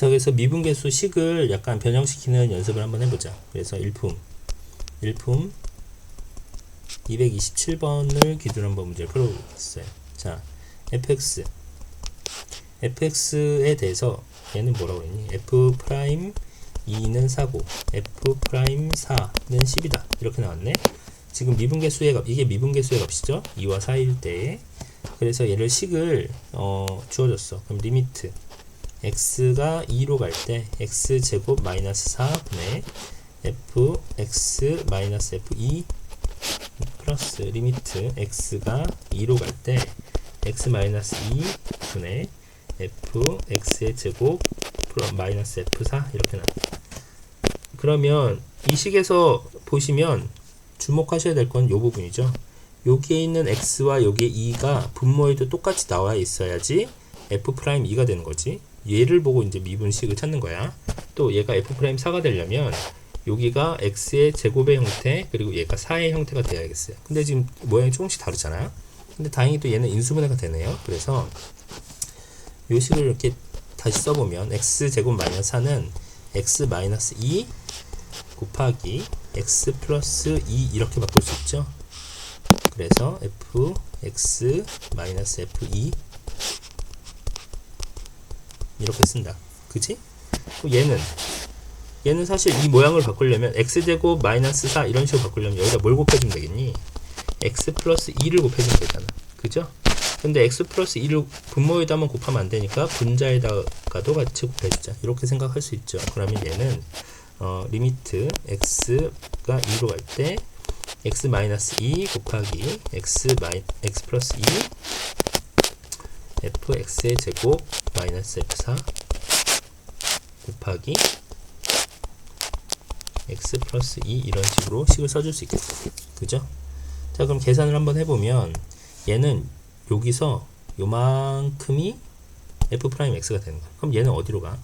자, 그래서 미분계수 식을 약간 변형시키는 연습을 한번 해보자. 그래서 일품, 일품 227번을 기준으로 한번 문제를 풀어보겠어요. 자, fx, fx에 대해서 얘는 뭐라고 했니? f 프라임 2는 4고 f 프라임 4는 10이다. 이렇게 나왔네. 지금 미분계수의 값, 이게 미분계수의 값이죠? 2와 4일 때. 그래서 얘를 식을 어, 주어졌어. 그럼 리미트 x가 2로 갈 때 x 제곱 마이너스 4분의 f x 마이너스 f2 플러스 리미트 x가 2로 갈 때 x 마이너스 2분의 f x의 제곱 마이너스 f4 이렇게 나. 그러면 이 식에서 보시면 주목하셔야 될 건 이 부분이죠. 여기에 있는 x와 여기에 2가 분모에도 똑같이 나와 있어야지 f 프라임 2가 되는 거지. 얘를 보고 이제 미분식을 찾는 거야. 또 얘가 f 프라임 4가 되려면 여기가 x의 제곱의 형태 그리고 얘가 4의 형태가 돼야겠어요. 근데 지금 모양이 조금씩 다르잖아요. 근데 다행히도 얘는 인수분해가 되네요. 그래서 요 식을 이렇게 다시 써보면 x 제곱 마이너스 4는 x 마이너스 2 곱하기 x 플러스 2 이렇게 바꿀 수 있죠. 그래서 f x 마이너스 f2 이렇게 쓴다. 그럼 얘는 얘는 사실 이 모양을 바꾸려면 x제곱 마이너스 4 이런 식으로 바꾸려면 여기다 뭘 곱해주면 되겠니? x 플러스 2를 곱해주면 되잖아. 그죠? 근데 x 플러스 2를 분모에다만 곱하면 안 되니까 분자에다가도 같이 곱해주자. 이렇게 생각할 수 있죠. 그러면 얘는 어, 리미트 x가 2로 갈 때 x 마이너스 2 곱하기 x 마이 x 플러스 2 fx의 제곱 마이너스 f4 곱하기 x 플러스 2 이런 식으로 식을 써줄 수 있겠죠. 그죠? 자 그럼 계산을 한번 해보면 얘는 여기서 요만큼이 f 프라임 x가 되는 거야. 그럼 얘는 어디로 가?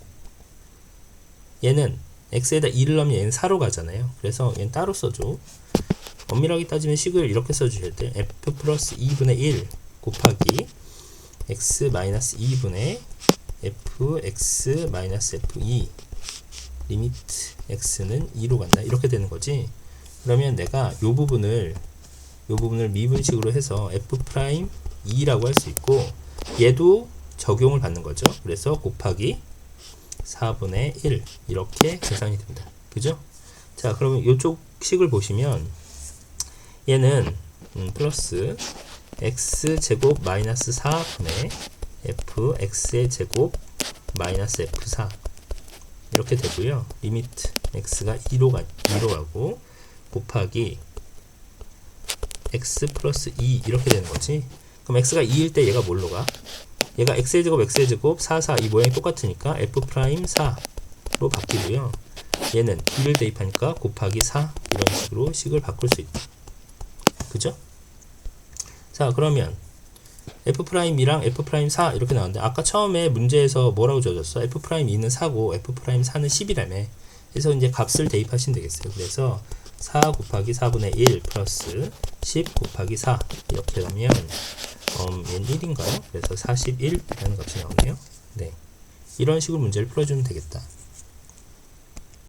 얘는 x에다 2를 넣으면 얘는 4로 가잖아요. 그래서 얘는 따로 써줘. 엄밀하게 따지면 식을 이렇게 써주셔야 돼. f 플러스 2분의 1 곱하기 x 마이너스 2분의 fx 마이너스 f2 리미트 x는 2로 간다. 이렇게 되는 거지. 그러면 내가 요 부분을 요 부분을 미분식으로 해서 f 프라임 2라고 할 수 있고 얘도 적용을 받는 거죠. 그래서 곱하기 4분의 1 이렇게 계산이 됩니다. 그죠? 자, 그러면 이쪽 식을 보시면 얘는 음, 플러스 x 제곱 마이너스 4분의 f x의 제곱 마이너스 f4 이렇게 되고요. 리미트 x가 2로, 가, 2로 가고 곱하기 x 플러스 2 이렇게 되는 거지. 그럼 x가 2일 때 얘가 뭘로 가? 얘가 x의 제곱 x의 제곱 4, 4 이 모양이 똑같으니까 f 프라임 4로 바뀌고요. 얘는 2를 대입하니까 곱하기 4 이런 식으로 식을 바꿀 수 있다. 그죠? 자 그러면 f 프라임이랑 f 프라임 4 이렇게 나왔는데 아까 처음에 문제에서 뭐라고 줘줬어? f 프라임 2는 4고 f 프라임 4는 10이라며. 그래서 이제 값을 대입하시면 되겠어요. 그래서 4 곱하기 4분의 1 플러스 10 곱하기 4 이렇게 하면 음, 얘는 1인가요? 그래서 41이라는 값이 나오네요. 네. 이런 식으로 문제를 풀어주면 되겠다.